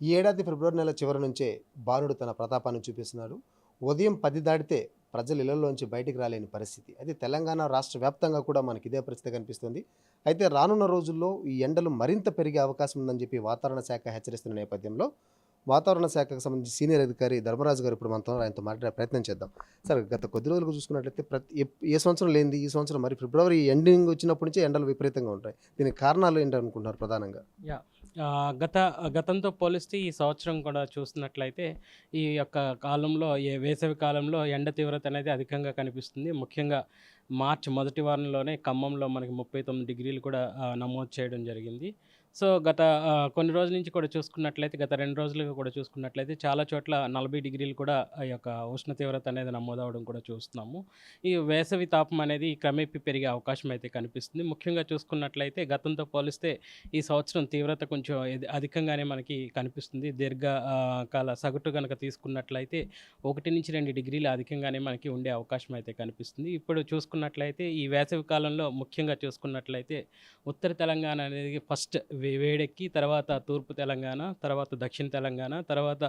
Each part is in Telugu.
ఈ ఏడాది ఫిబ్రవరి నెల చివరి నుంచే బాలుడు తన ప్రతాపాన్ని చూపిస్తున్నాడు. ఉదయం పది దాటితే ప్రజలు ఇళ్ళలోంచి బయటికి రాలేని పరిస్థితి. అయితే తెలంగాణ రాష్ట్ర వ్యాప్తంగా కూడా మనకి ఇదే పరిస్థితి కనిపిస్తుంది. అయితే రానున్న రోజుల్లో ఈ ఎండలు మరింత పెరిగే అవకాశం ఉందని చెప్పి వాతావరణ శాఖ హెచ్చరిస్తున్న నేపథ్యంలో వాతావరణ శాఖకు సంబంధించి సీనియర్ అధికారి ధర్మరాజు గారు ఇప్పుడు మనతో ఆయనతో మాట్లాడే ప్రయత్నం చేద్దాం. సార్ గత కొద్ది రోజులకు చూసుకున్నట్లయితే ప్రతి ఏ సంవత్సరం లేనిది ఈ సంవత్సరం మరి ఫిబ్రవరి ఎండింగ్ వచ్చినప్పటి నుంచే ఎండలు విపరీతంగా ఉంటాయి. దీనికి కారణాలు ఏంటనుకుంటున్నారు ప్రధానంగా? యా గత గతంతో పోలిస్తే ఈ సంవత్సరం కూడా చూస్తున్నట్లయితే ఈ యొక్క కాలంలో ఏ వేసవి కాలంలో ఎండ తీవ్రత అనేది అధికంగా కనిపిస్తుంది. ముఖ్యంగా మార్చి మొదటి వారంలోనే ఖమ్మంలో మనకి ముప్పై తొమ్మిది డిగ్రీలు కూడా నమోదు చేయడం జరిగింది. సో గత కొన్ని రోజుల నుంచి కూడా చూసుకున్నట్లయితే గత రెండు రోజులుగా కూడా చూసుకున్నట్లయితే చాలా చోట్ల నలభై డిగ్రీలు కూడా ఈ యొక్క ఉష్ణ తీవ్రత అనేది నమోదవడం కూడా చూస్తున్నాము. ఈ వేసవి తాపం అనేది క్రమేపీ పెరిగే అవకాశం అయితే కనిపిస్తుంది. ముఖ్యంగా చూసుకున్నట్లయితే గతంతో పోలిస్తే ఈ సంవత్సరం తీవ్రత కొంచెం అధికంగానే మనకి కనిపిస్తుంది. దీర్ఘ కాల సగటు కనుక తీసుకున్నట్లయితే ఒకటి నుంచి రెండు డిగ్రీలు అధికంగానే మనకి ఉండే అవకాశం అయితే కనిపిస్తుంది. ఇప్పుడు చూసుకున్నట్లయితే ఈ వేసవి కాలంలో ముఖ్యంగా చూసుకున్నట్లయితే ఉత్తర తెలంగాణ అనేది ఫస్ట్ వేడెక్కి తర్వాత తూర్పు తెలంగాణ తర్వాత దక్షిణ తెలంగాణ తర్వాత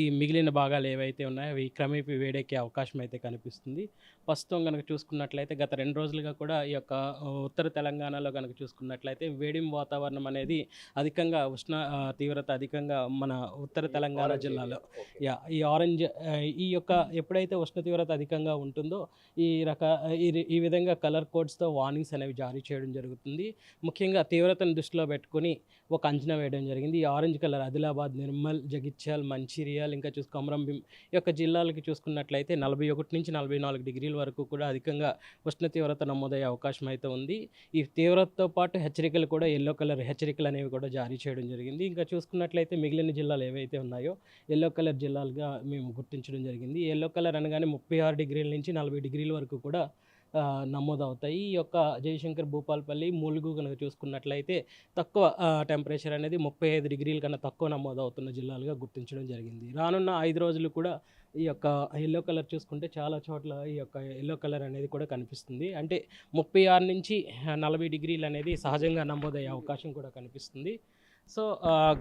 ఈ మిగిలిన భాగాలు ఏవైతే ఉన్నాయో అవి క్రమేపీ వేడెక్కే అవకాశం అయితే కనిపిస్తుంది. ప్రస్తుతం కనుక చూసుకున్నట్లయితే గత రెండు రోజులుగా కూడా ఈ యొక్క ఉత్తర తెలంగాణలో కనుక చూసుకున్నట్లయితే వేడిం వాతావరణం అనేది అధికంగా ఉష్ణ తీవ్రత అధికంగా మన ఉత్తర తెలంగాణ జిల్లాలో. యా ఈ ఆరెంజ్ ఈ యొక్క ఎప్పుడైతే ఉష్ణ తీవ్రత అధికంగా ఉంటుందో ఈ రక ఈ విధంగా కలర్ కోడ్స్తో వార్నింగ్స్ అనేవి జారీ చేయడం జరుగుతుంది. ముఖ్యంగా తీవ్రతను దృష్టిలో పెట్టుకొని ఒక అంచనా వేయడం జరిగింది. ఈ ఆరెంజ్ కలర్ ఆదిలాబాద్ నిర్మల్ జగిత్యాల్ మంచిర్యాల్ ఇంకా చూసి కొమరంభీం ఈ యొక్క జిల్లాలకి చూసుకున్నట్లయితే నలభై ఒకటి నుంచి నలభై నాలుగు డిగ్రీల వరకు కూడా అధికంగా ఉష్ణ తీవ్రత నమోదయ్యే అవకాశం అయితే ఉంది. ఈ తీవ్రతతో పాటు హెచ్చరికలు కూడా ఎల్లో కలర్ హెచ్చరికలు అనేవి కూడా జారీ చేయడం జరిగింది. ఇంకా చూసుకున్నట్లయితే మిగిలిన జిల్లాలు ఏవైతే ఉన్నాయో ఎల్లో కలర్ జిల్లాలుగా మేము గుర్తించడం జరిగింది. ఎల్లో కలర్ అనగానే ముప్పై ఆరు డిగ్రీల నుంచి నలభై డిగ్రీల వరకు కూడా నమోదవుతాయి. ఈ యొక్క జయశంకర్ భూపాలపల్లి ములుగు కనుక చూసుకున్నట్లయితే తక్కువ టెంపరేచర్ అనేది ముప్పై ఐదు డిగ్రీల కన్నా తక్కువ నమోదవుతున్న జిల్లాలుగా గుర్తించడం జరిగింది. రానున్న ఐదు రోజులు కూడా ఈ యొక్క ఎల్లో కలర్ చూసుకుంటే చాలా చోట్ల ఈ యొక్క ఎల్లో కలర్ అనేది కూడా కనిపిస్తుంది. అంటే ముప్పై ఆరు నుంచి నలభై డిగ్రీలు అనేది సహజంగా నమోదయ్యే అవకాశం కూడా కనిపిస్తుంది. సో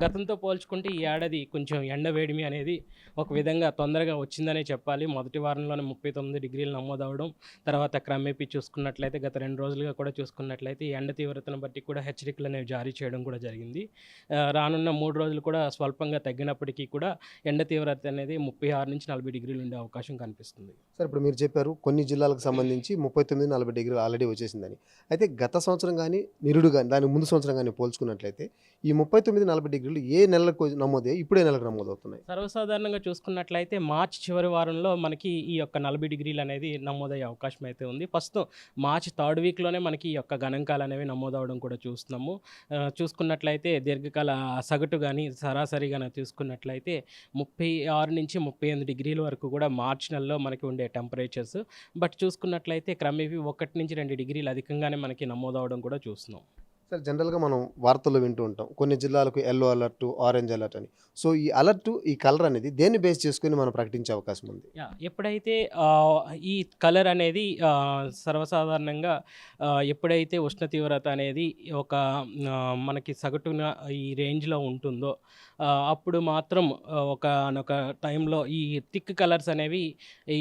గతంతో పోల్చుకుంటే ఈ ఏడాది కొంచెం ఎండ వేడిమి అనేది ఒక విధంగా తొందరగా వచ్చిందనే చెప్పాలి. మొదటి వారంలోనే ముప్పై తొమ్మిది డిగ్రీలు నమోదవడం తర్వాత క్రమేపీ చూసుకున్నట్లయితే గత రెండు రోజులుగా కూడా చూసుకున్నట్లయితే ఈ ఎండ తీవ్రతను బట్టి కూడా హెచ్చరికలు అనేవి జారీ చేయడం కూడా జరిగింది. రానున్న మూడు రోజులు కూడా స్వల్పంగా తగ్గినప్పటికీ కూడా ఎండ తీవ్రత అనేది ముప్పై ఆరు నుంచి నలభై డిగ్రీలు ఉండే అవకాశం కనిపిస్తుంది. సార్ ఇప్పుడు మీరు చెప్పారు కొన్ని జిల్లాలకు సంబంధించి ముప్పై తొమ్మిది నలభై డిగ్రీలు ఆల్రెడీ వచ్చేసిందని. అయితే గత సంవత్సరం కానీ నిరుడు కానీ దాని ముందు సంవత్సరం కానీ పోల్చుకున్నట్లయితే ఈ ముప్పై ముప్పై తొమ్మిది నలభై డిగ్రీలు ఏ నెలకు నమోదే ఇప్పుడే నెలకు నమోదవుతున్నాయి. సర్వసాధారణంగా చూసుకున్నట్లయితే మార్చి చివరి వారంలో మనకి ఈ యొక్క నలభై డిగ్రీలు అనేది నమోదయ్యే అవకాశం అయితే ఉంది. ప్రస్తుతం మార్చి థర్డ్ వీక్లోనే మనకి ఈ యొక్క గణాంకాలు అనేవి నమోదవడం కూడా చూస్తున్నాము. చూసుకున్నట్లయితే దీర్ఘకాల సగటు కానీ సరాసరి కానీ చూసుకున్నట్లయితే ముప్పై ఆరు నుంచి ముప్పై ఎనిమిది డిగ్రీల వరకు కూడా మార్చి నెలలో మనకి ఉండే టెంపరేచర్స్. బట్ చూసుకున్నట్లయితే క్రమేపీ ఒకటి నుంచి రెండు డిగ్రీలు అధికంగానే మనకి నమోదవడం కూడా చూస్తున్నాం. సార్ జనరల్గా మనం వార్తల్లో వింటూ ఉంటాం. కొన్ని జిల్లాలకు ఎల్లో అలర్ట్ ఆరెంజ్ అలర్ట్ అని. సో ఈ అలర్ట్ ఈ కలర్ అనేది దేన్ని బేస్ చేసుకుని మనం ప్రకటించే అవకాశం ఉంది? ఎప్పుడైతే ఈ కలర్ అనేది సర్వసాధారణంగా ఎప్పుడైతే ఉష్ణ తీవ్రత అనేది ఒక మనకి సగటున ఈ రేంజ్లో ఉంటుందో అప్పుడు మాత్రం ఒక ఒక టైంలో ఈ థిక్ కలర్స్ అనేవి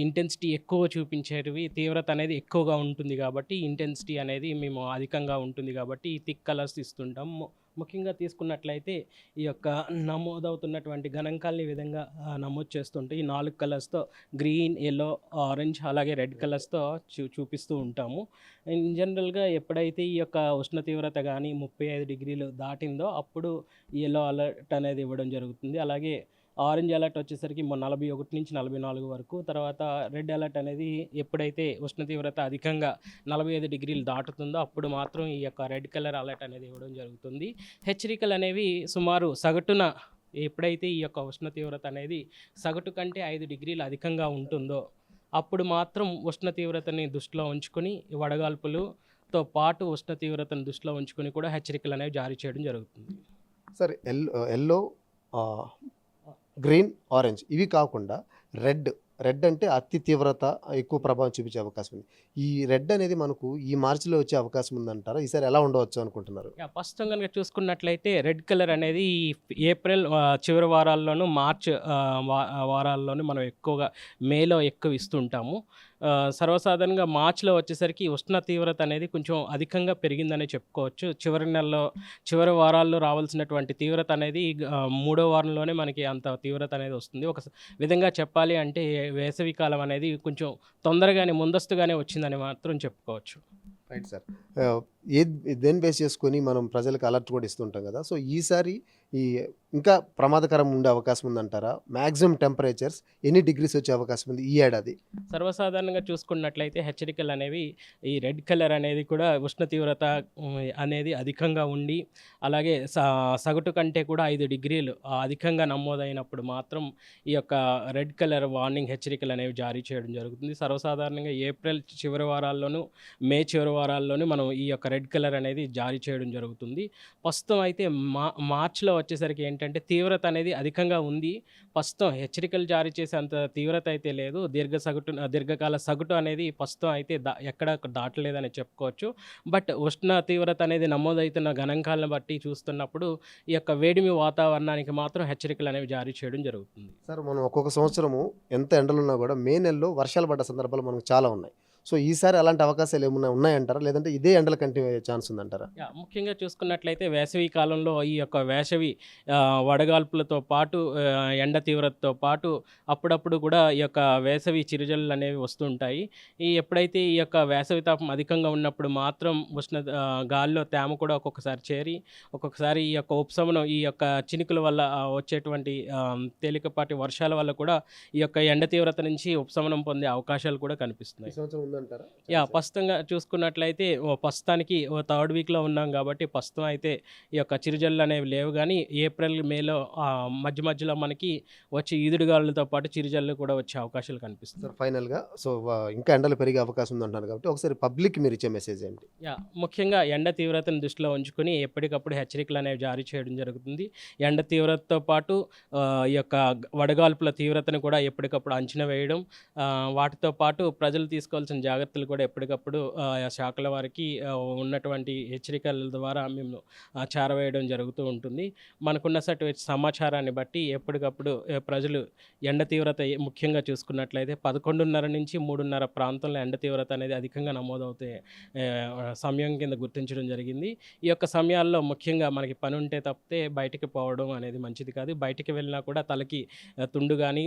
ఇంటెన్సిటీ ఎక్కువ చూపించేటివి తీవ్రత అనేది ఎక్కువగా ఉంటుంది కాబట్టి ఇంటెన్సిటీ అనేది మేము అధికంగా ఉంటుంది కాబట్టి ఈ థిక్ కలర్స్ ఇస్తుంటాం. ము- ముఖ్యంగా తీసుకున్నట్లయితే ఈ యొక్క నమోదవుతున్నటువంటి గణాంకాలని విధంగా నమోదు చేస్తుంటే ఈ నాలుగు కలర్స్తో గ్రీన్ ఎల్లో ఆరెంజ్ అలాగే రెడ్ కలర్స్తో చూ చూపిస్తూ ఉంటాము. ఇన్ జనరల్గా ఎప్పుడైతే ఈ యొక్క ఉష్ణ తీవ్రత కానీ ముప్పై ఐదు డిగ్రీలు దాటిందో అప్పుడు ఎల్లో అలర్ట్ అనేది ఇవ్వడం జరుగుతుంది. అలాగే ఆరెంజ్ అలర్ట్ వచ్చేసరికి మొ- నలభై ఒకటి నుంచి నలభై నాలుగు వరకు. తర్వాత రెడ్ అలర్ట్ అనేది ఎప్పుడైతే ఉష్ణ తీవ్రత అధికంగా నలభై ఐదు డిగ్రీలు దాటుతుందో అప్పుడు మాత్రం ఈ యొక్క రెడ్ కలర్ అలర్ట్ అనేది ఇవ్వడం జరుగుతుంది. హెచ్చరికలు అనేవి సుమారు సగటున ఎప్పుడైతే ఈ యొక్క ఉష్ణ తీవ్రత అనేది సగటు కంటే ఐదు డిగ్రీలు అధికంగా ఉంటుందో అప్పుడు మాత్రం ఉష్ణ తీవ్రతని దృష్టిలో ఉంచుకొని వడగాల్పులతో వడగాల్పులుతో పాటు ఉష్ణ తీవ్రతను దృష్టిలో ఉంచుకొని కూడా హెచ్చరికలు అనేవి జారీ చేయడం జరుగుతుంది. Sir yellow yellow green orange. ఇవి కాకుండా రెడ్ రెడ్ అంటే అతి తీవ్రత ఎక్కువ ప్రభావం చూపించే అవకాశం ఉంది. ఈ రెడ్ అనేది మనకు ఈ మార్చిలో వచ్చే అవకాశం ఉందంటారా? ఈసారి ఎలా ఉండవచ్చు అనుకుంటున్నారు? ఫస్ట్ కనుక చూసుకున్నట్లయితే రెడ్ కలర్ అనేది ఈ ఏప్రిల్ చివరి వారాల్లోనూ మార్చ్ వారాల్లోనూ మనం ఎక్కువగా మేలో ఎక్కువ ఇస్తుంటాము. సర్వసాధారణంగా మార్చిలో వచ్చేసరికి ఉష్ణ తీవ్రత అనేది కొంచెం అధికంగా పెరిగిందని చెప్పుకోవచ్చు. చివరి నెలలో చివరి వారాల్లో రావాల్సినటువంటి తీవ్రత అనేది మూడో వారంలోనే మనకి అంత తీవ్రత అనేది వస్తుంది. ఒక విధంగా చెప్పాలి అంటే వేసవి కాలం అనేది కొంచెం తొందరగానే ముందస్తుగానే వచ్చిందని మాత్రం చెప్పుకోవచ్చు. Right sir. ఏ దేని బేస్ చేసుకొని మనం ప్రజలకు అలర్ట్ కూడా ఇస్తుంటాం కదా. సో ఈసారి ఈ ఇంకా ప్రమాదకరం ఉండే అవకాశం ఉందంటారా? మ్యాక్సిమం టెంపరేచర్స్ ఎన్ని డిగ్రీస్ వచ్చే అవకాశం ఉంది ఈ ఏడాది? సర్వసాధారణంగా చూసుకున్నట్లయితే హెచ్చరికలు అనేవి ఈ రెడ్ కలర్ అనేది కూడా ఉష్ణ తీవ్రత అనేది అధికంగా ఉండి అలాగే స- సగటు కంటే కూడా ఐదు డిగ్రీలు అధికంగా నమోదైనప్పుడు మాత్రం ఈ యొక్క రెడ్ కలర్ వార్నింగ్ హెచ్చరికలు అనేవి జారీ చేయడం జరుగుతుంది. సర్వసాధారణంగా ఏప్రిల్ చివరి వారాల్లోనూ మే చివరి వారాల్లోనూ మనం ఈ యొక్క రెడ్ కలర్ అనేది జారీ చేయడం జరుగుతుంది. ప్రస్తుతం అయితే మా మార్చ్లో వచ్చేసరికి ఏంటంటే తీవ్రత అనేది అధికంగా ఉంది. ప్రస్తుతం హెచ్చరికలు జారీ చేసే అంత తీవ్రత అయితే లేదు. దీర్ఘ సగటు దీర్ఘకాల సగటు అనేది ప్రస్తుతం అయితే దా ఎక్కడ దాటలేదని చెప్పుకోవచ్చు. బట్ ఉష్ణ తీవ్రత అనేది నమోదవుతున్న గణాంకాలను బట్టి చూస్తున్నప్పుడు ఈ యొక్క వేడిమి వాతావరణానికి మాత్రం హెచ్చరికలు అనేవి జారీ చేయడం జరుగుతుంది. సార్ మనం ఒక్కొక్క సంవత్సరము ఎంత ఎండలున్నా కూడా మే నెలలో వర్షాలు పడ్డ సందర్భాలు మనకు చాలా ఉన్నాయి. సో ఈసారి అలాంటి అవకాశాలు ఏమన్నా ఉన్నాయంటారా? లేదంటే ఇదే ఎండలు కంటిన్యూ అయ్యే ఛాన్స్ ఉందంటారా? ముఖ్యంగా చూసుకున్నట్లయితే వేసవి కాలంలో ఈ యొక్క వేసవి వడగాల్పులతో పాటు ఎండ తీవ్రతతో పాటు అప్పుడప్పుడు కూడా ఈ యొక్క వేసవి చిరుజల్లు అనేవి వస్తుంటాయి. ఈ ఎప్పుడైతే ఈ యొక్క వేసవి తాపం అధికంగా ఉన్నప్పుడు మాత్రం ఉష్ణ గాలిలో తేమ కూడా ఒక్కొక్కసారి చేరి ఒక్కొక్కసారి ఈ యొక్క ఉపశమనం ఈ యొక్క చినుకుల వల్ల వచ్చేటువంటి తేలికపాటి వర్షాల వల్ల కూడా ఈ యొక్క ఎండ తీవ్రత నుంచి ఉపశమనం పొందే అవకాశాలు కూడా కనిపిస్తున్నాయి. ఉందంటారా? యా ప్రస్తుతంగా చూసుకున్నట్లయితే ఓ ప్రస్తుతానికి ఓ థర్డ్ వీక్లో ఉన్నాం కాబట్టి ప్రస్తుతం అయితే ఈ యొక్క చిరుజల్లు అనేవి లేవు కానీ ఏప్రిల్ మేలో మధ్య మధ్యలో మనకి వచ్చే ఈదుడుగాలులతో పాటు చిరుజల్లు కూడా వచ్చే అవకాశాలు కనిపిస్తుంది సార్ ఫైనల్గా సో ఇంకా ఎండలు పెరిగే అవకాశం ఉందంటారు కాబట్టి ఒకసారి పబ్లిక్ మీరు ఇచ్చే మెసేజ్ ఏంటి? యా ముఖ్యంగా ఎండ తీవ్రతను దృష్టిలో ఉంచుకొని ఎప్పటికప్పుడు హెచ్చరికలు అనేవి జారీ చేయడం జరుగుతుంది. ఎండ తీవ్రతతో పాటు ఈ యొక్క వడగాల్పుల తీవ్రతను కూడా ఎప్పటికప్పుడు అంచనా వేయడం వాటితో పాటు ప్రజలు తీసుకోవాల్సిన జాగ్రత్తలు కూడా ఎప్పటికప్పుడు ఆ, శాఖల వారికి ఉన్నటువంటి హెచ్చరికల ద్వారా మేము చేరవేయడం జరుగుతూ ఉంటుంది. మనకున్నటువంటి సమాచారాన్ని బట్టి ఎప్పటికప్పుడు ప్రజలు ఎండ తీవ్రత ముఖ్యంగా చూసుకున్నట్లయితే పదకొండున్నర నుంచి మూడున్నర ప్రాంతంలో ఎండ తీవ్రత అనేది అధికంగా నమోదవుతే సమయం కింద గుర్తించడం జరిగింది. ఈ యొక్క సమయాల్లో ముఖ్యంగా మనకి పని ఉంటే తప్పితే బయటికి పోవడం అనేది మంచిది కాదు. బయటికి వెళ్ళినా కూడా తలకి తుండు కానీ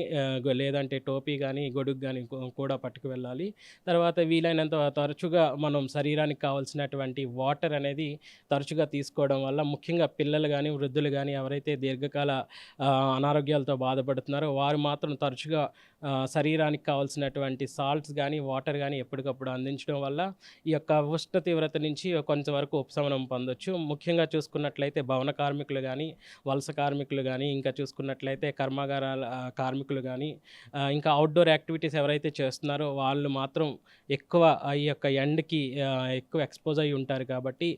లేదంటే టోపీ కానీ గొడుగు కానీ కూడా పట్టుకు వెళ్ళాలి. తర్వాత తర్వాత వీలైనంత తరచుగా మనం శరీరానికి కావాల్సినటువంటి వాటర్ అనేది తరచుగా తీసుకోవడం వల్ల ముఖ్యంగా పిల్లలు కానీ వృద్ధులు కానీ ఎవరైతే దీర్ఘకాల అనారోగ్యాలతో బాధపడుతున్నారో వారు మాత్రం తరచుగా శరీరానికి కావాల్సినటువంటి సాల్ట్స్ కానీ వాటర్ కానీ ఎప్పటికప్పుడు అందించడం వల్ల ఈ యొక్క ఉష్ణ తీవ్రత నుంచి కొంతవరకు ఉపశమనం పొందొచ్చు. ముఖ్యంగా చూసుకున్నట్లయితే భవన కార్మికులు కానీ వలస కార్మికులు కానీ ఇంకా చూసుకున్నట్లయితే కర్మాగారాల కార్మికులు కానీ ఇంకా అవుట్డోర్ యాక్టివిటీస్ ఎవరైతే చేస్తున్నారో వాళ్ళు మాత్రం ఎక్కువ ఈ యొక్క ఎండ్కి ఎక్కువ ఎక్స్పోజ్ అయి ఉంటారు కాబట్టి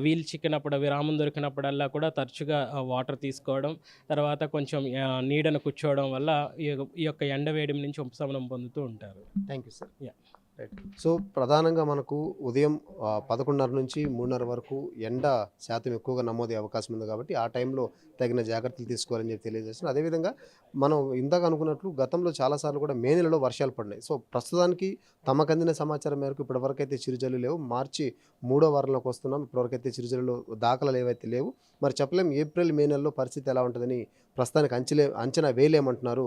వీలు చిక్కినప్పుడు విరామం దొరికినప్పుడల్లా కూడా తరచుగా వాటర్ తీసుకోవడం తర్వాత కొంచెం నీడను కూర్చోవడం వల్ల ఈ యొక్క- ఎండ వేడిమి నుంచి ఉపశమనం పొందుతూ ఉంటారు thank you sir Yeah. Right so ప్రధానంగా మనకు ఉదయం పదకొండున్నర నుంచి మూడున్నర వరకు ఎండ శాతం ఎక్కువగా నమోదే అవకాశం ఉంది కాబట్టి ఆ టైంలో తగిన జాగ్రత్తలు తీసుకోవాలని చెప్పి తెలియజేస్తున్నాను అదేవిధంగా మనం ఇందాక అనుకున్నట్లు గతంలో చాలాసార్లు కూడా మే నెలలో వర్షాలు పడినాయి. సో ప్రస్తుతానికి తమకు అందిన సమాచారం మేరకు ఇప్పటివరకైతే చిరుజల్లు లేవు. మార్చి మూడో వారంలోకి వస్తున్నాం. ఇప్పటివరకైతే చిరుజల్లు దాఖలు ఏవైతే లేవు. మరి చెప్పలేం ఏప్రిల్ మే నెలలో పరిస్థితి ఎలా ఉంటుందని ప్రస్తుతానికి అంచలే అంచనా వేయలేమంటున్నారు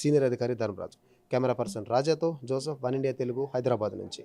సీనియర్ అధికారి Dharmaraju. Camera person రాజాతో Joseph one India Telugu Hyderabad నుంచి.